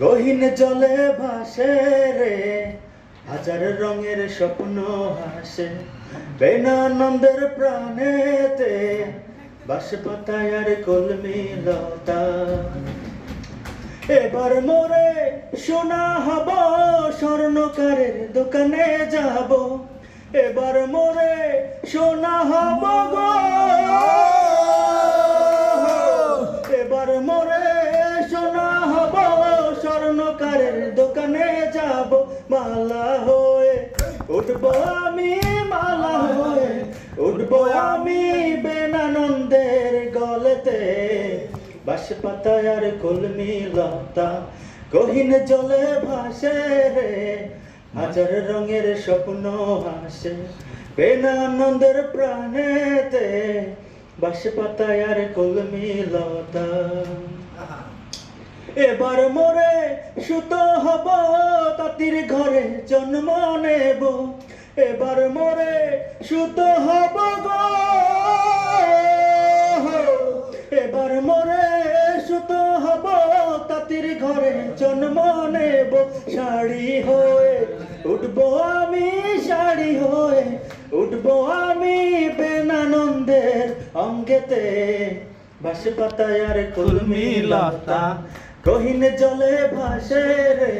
গহীন জলে ভাসে রে, হাজার রঙের স্বপ্ন হাসে। বেনানন্দের প্রাণেতে বাস পাতায় আর কলমি লতা। এবার মোরে সোনা হব, স্বর্ণকারের দোকানে যাব। এবার মোরে সোনা হব গো। এবার মোরে দোকানে যাব, মালা হয়ে। উঠবো আমি মালা হয়ে। উঠবো আমি বেনানন্দের গলেতে। বাস পাতায় আর কলমি লতা, গহীন জলে ভাসে রে। হাজার রঙের স্বপ্ন হাসে বেনানন্দের প্রাণেতে। বাস পাতায় আর কলমি লতা। এবার মোরে সুত হব তাতির ঘরে জন্ম নেব। এবার মোরে সুত হব গো। এবার মোরে সুত হব তাতির ঘরে জন্ম নেব। শাড়ি হয়ে উঠব আমি, শাড়ি হয়ে উঠবো আমি বেনানন্দের অঙ্গেতে। বাস পাতায় আর কলমি লতা গহীন জলে ভাসে রে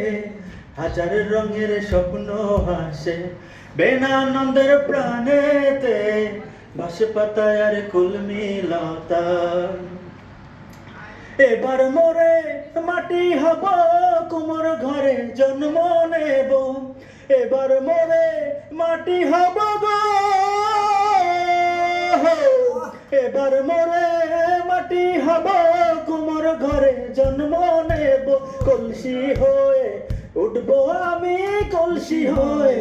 হাজার রঙের স্বপ্ন হাসে বেনানন্দের প্রাণেতে বাস পাতায় আর কলমি লতা এবার মোরে মাটি হব কুমোর ঘরে জন্ম নেব। এবার মোরে মাটি হব এবার মোরে মাটি হব। ঘরে জন্ম নেব, কলসি হয়ে উঠবো আমি, কলসি হয়ে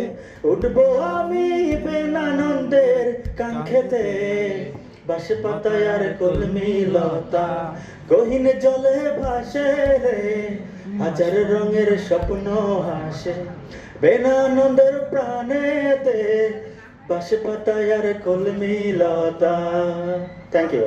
উঠবো আমি বেনানন্দের কাঙ্ক্ষেতে বাস পাতায় আর কলমি লতা, গহীন জলে ভাসে রে, হাজার রঙের স্বপ্ন হাসে বেনানন্দের প্রাণেতে। বাস পাতায় আর কলমি লতা। Thank you